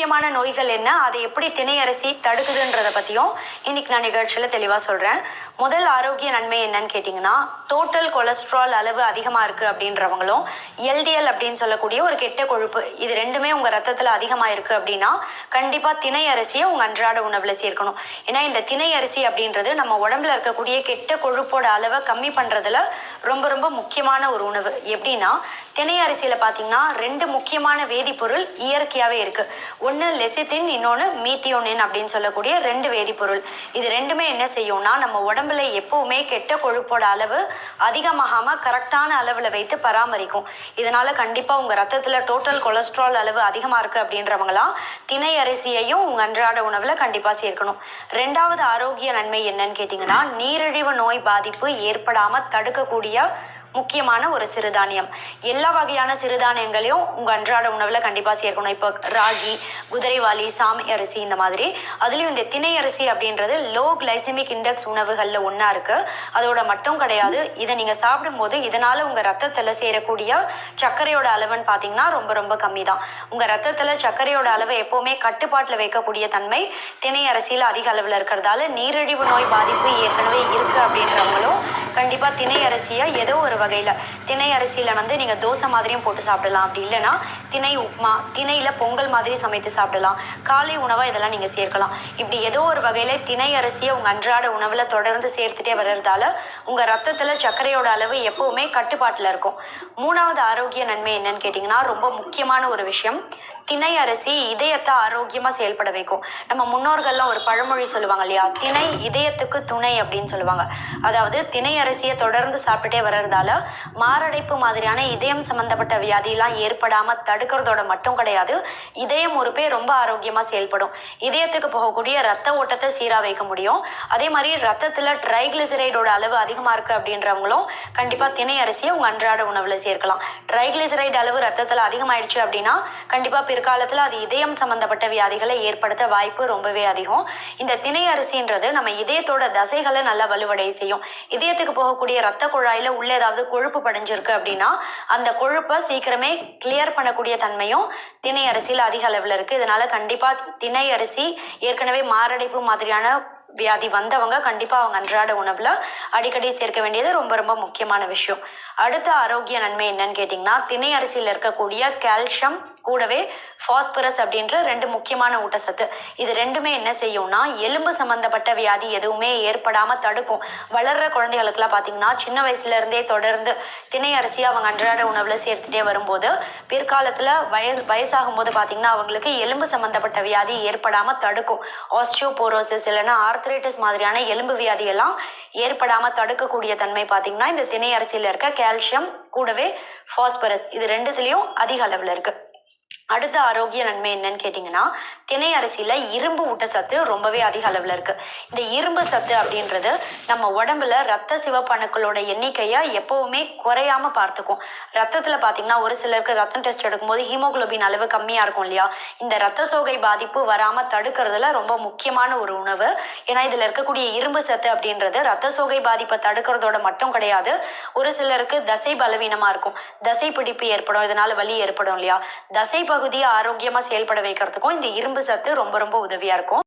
முக்கியமான நோய்கள் என்ன? அதை எப்படி திணை அரிசி தடுக்குதுன்றதை பற்றியும் இன்னைக்கு நான் நிகழ்ச்சியில் தெளிவாக சொல்கிறேன் முதல் ஆரோக்கிய நன்மை என்னன்னு கேட்டிங்கன்னா டோட்டல் கொலஸ்ட்ரால் அளவு அதிகமாக இருக்குது அப்படின்றவங்களும் எல்டிஎல் அப்படின்னு சொல்லக்கூடிய ஒரு கெட்ட கொழுப்பு இது ரெண்டுமே உங்கள் ரத்தத்தில் அதிகமாக இருக்குது அப்படின்னா கண்டிப்பாக திணை அரிசியை உங்கள் அன்றாட உணவில் சேர்க்கணும். ஏன்னா இந்த திணை அரிசி அப்படின்றது நம்ம உடம்புல இருக்கக்கூடிய கெட்ட கொழுப்போட அளவை கம்மி பண்ணுறதுல ரொம்ப ரொம்ப முக்கியமான ஒரு உணவு. எப்படின்னா திணை அரிசியில் பார்த்தீங்கன்னா ரெண்டு முக்கியமான வேதிப்பொருள் இயற்கையாகவே இருக்குது ஒன்று லெசித்தின் இன்னொன்று மீத்தியோனின் அப்படின்னு சொல்லக்கூடிய ரெண்டு வேதிப்பொருள். இது ரெண்டுமே என்ன செய்யும்னா நம்ம உடம்புல எப்போவுமே கெட்ட கொழுப்போட அளவு அதிகமாகாமல் கரெக்டான அளவில் வைத்து பராமரிக்கும். இதனால் கண்டிப்பாக உங்கள் ரத்தத்தில் டோட்டல் கொலஸ்ட்ரால் அளவு அதிகமாக இருக்குது அப்படின்றவங்களாம் திணை அரிசியையும் உங்கள் அன்றாட உணவில் கண்டிப்பாக சேர்க்கணும். ரெண்டாவது ஆரோக்கிய நன்மை என்னன்னு கேட்டிங்கன்னா நீரிழிவு நோய் பாதிப்பு ஏற்படாமல் தடுக்கக்கூடிய முக்கியமான ஒரு சிறுதானியம். எல்லா வகையான சிறுதானியங்களையும் உங்கள் அன்றாட உணவில் கண்டிப்பாக சேர்க்கணும். இப்போ ராகி குதிரைவாளி சாமி அரிசி இந்த மாதிரி. அதுலேயும் இந்த திணை அரிசி அப்படின்றது லோ கிளைசமிக் இண்டெக்ஸ் உணவுகளில் ஒன்றா இருக்குது அதோட மட்டும் கிடையாது. இதை நீங்கள் சாப்பிடும்போது இதனால் உங்கள் ரத்தத்தில் சேரக்கூடிய சர்க்கரையோட அளவுன்னு பார்த்தீங்கன்னா ரொம்ப ரொம்ப கம்மி தான் உங்கள் ரத்தத்தில் சர்க்கரையோட அளவை எப்போவுமே கட்டுப்பாட்டில் வைக்கக்கூடிய தன்மை திணை அரிசியில் அதிக அளவில் இருக்கிறதால நீரிழிவு நோய் பாதிப்பு ஏற்கனவே இருக்குது அப்படின்றவங்களும் கண்டிப்பாக திணை அரிசியை ஏதோ ஒரு வகையில் திணை அரிசியில் வந்து நீங்கள் தோசை மாதிரியும் போட்டு சாப்பிடலாம். அப்படி இல்லைன்னா திணை உப்புமா திணையில் பொங்கல் மாதிரி சமைத்து சாப்பிடலாம். காலை உணவாக இதெல்லாம் நீங்கள் சேர்க்கலாம். இப்படி ஏதோ ஒரு வகையில் திணை அரிசியை உங்கள் அன்றாட உணவில் தொடர்ந்து சேர்த்துட்டே வர்றதால உங்கள் ரத்தத்தில் சர்க்கரையோட அளவு எப்போவுமே கட்டுப்பாட்டில் இருக்கும். மூணாவது ஆரோக்கிய நன்மை என்னன்னு கேட்டிங்கன்னா ரொம்ப முக்கியமான ஒரு விஷயம். திணை அரிசி இதயத்தை ஆரோக்கியமாக செயல்பட வைக்கும். நம்ம முன்னோர்கள்லாம் ஒரு பழமொழி சொல்லுவாங்க இல்லையா? திணை இதயத்துக்கு துணை அப்படின்னு சொல்லுவாங்க. அதாவது திணை அரிசியை தொடர்ந்து சாப்பிட்டுட்டே வர்றதால மாரடைப்பு மாதிரியான இதயம் சம்பந்தப்பட்ட வியாதியெல்லாம் ஏற்படாமல் தடுக்கிறதோட மட்டும் கிடையாது. இதயம் உறுப்பே ரொம்ப ஆரோக்கியமாக செயல்படும். இதயத்துக்கு போகக்கூடிய ரத்த ஓட்டத்தை சீராக வைக்க முடியும். அதே மாதிரி ரத்தத்தில் ட்ரைக்ளிசரைடோட அளவு அதிகமாக இருக்குது அப்படின்றவங்களும் கண்டிப்பாக திணை அரிசியை உங்கள் அன்றாட உணவில் சேர்க்கலாம். ட்ரைகிளிசரைடு அளவு ரத்தத்தில் அதிகமாயிடுச்சு அப்படின்னா கண்டிப்பாக பிற்காலத்தில் அது இதயம் சம்மந்தப்பட்ட வியாதிகளை ஏற்படுத்த வாய்ப்பு ரொம்பவே அதிகம். இந்த திணை அரிசின்றது நம்ம இதயத்தோட தசைகளை நல்லா வலுவடைய செய்யும். இதயத்துக்கு போகக்கூடிய ரத்த குழாயில் உள்ள ஏதாவது கொழுப்பு படிஞ்சிருக்கு அப்படின்னா அந்த கொழுப்பை சீக்கிரமே கிளியர் பண்ணக்கூடிய தன்மையும் திணை அரிசியில் அதிக அளவில் இருக்குது இதனால் கண்டிப்பாக திணை அரிசி ஏற்கனவே மாரடைப்பு மாதிரியான வியாதி வந்தவங்க கண்டிப்பாக அவங்க அன்றாட உணவில் அடிக்கடி சேர்க்க வேண்டியது ரொம்ப ரொம்ப முக்கியமான விஷயம். அடுத்த ஆரோக்கிய நன்மை என்னன்னு கேட்டிங்கன்னா திணை அரிசியில் இருக்கக்கூடிய கால்சியம் கூடவே ஃபாஸ்பரஸ் அப்படின்ற ரெண்டு முக்கியமான ஊட்டச்சத்து. இது ரெண்டுமே என்ன செய்யும்னா எலும்பு சம்பந்தப்பட்ட வியாதி எதுவுமே ஏற்படாமல் தடுக்கும். வளர்கிற குழந்தைகளுக்குலாம் பார்த்தீங்கன்னா சின்ன வயசுலேருந்தே தொடர்ந்து திணை அரிசி அவங்க அன்றாட உணவில் சேர்த்துட்டே வரும்போது பிற்காலத்தில் வயசு வயசாகும் போது பார்த்தீங்கன்னா அவங்களுக்கு எலும்பு சம்பந்தப்பட்ட வியாதி ஏற்படாமல் தடுக்கும். ஆஸ்டியோபோரோசிஸ் இல்லைன்னா ஆர்த்ரைட்டிஸ் மாதிரியான எலும்பு வியாதியெல்லாம் ஏற்படாமல் தடுக்கக்கூடிய தன்மை பார்த்தீங்கன்னா இந்த திணை அரிசியில் இருக்க கால்சியம் கூடவே ஃபாஸ்பரஸ் இது ரெண்டுத்துலேயும் அதிக அளவில் இருக்குது அடுத்த ஆரோக்கிய நன்மை என்னன்னு கேட்டிங்கன்னா தினை அரிசியில் இரும்பு ஊட்டச்சத்து ரொம்பவே அதிக அளவில் இருக்குது இந்த இரும்பு சத்து அப்படின்றது நம்ம உடம்புல ரத்த சிவப்பணுக்களோட எண்ணிக்கையை எப்போவுமே குறையாம பார்த்துக்கும். ரத்தத்தில் பார்த்தீங்கன்னா ஒரு சிலருக்கு ரத்தம் டெஸ்ட் எடுக்கும்போது ஹீமோகுளோபின் அளவு கம்மியாக இருக்கும் இல்லையா? இந்த ரத்த சோகை பாதிப்பு வராமல் தடுக்கிறதுல ரொம்ப முக்கியமான ஒரு உணவு. ஏன்னா இதில் இருக்கக்கூடிய இரும்பு சத்து அப்படின்றது ரத்த சோகை பாதிப்பை தடுக்கிறதோட மட்டும் கிடையாது. ஒரு சிலருக்கு தசை பலவீனமாக இருக்கும். தசை பிடிப்பு ஏற்படும். இதனால் வலி ஏற்படும் இல்லையா? தசை பகுதியை ஆரோக்கியமாக செயல்பட வைக்கிறதுக்கும் இந்த இரும்பு சத்து ரொம்ப ரொம்ப உதவியாக இருக்கும்.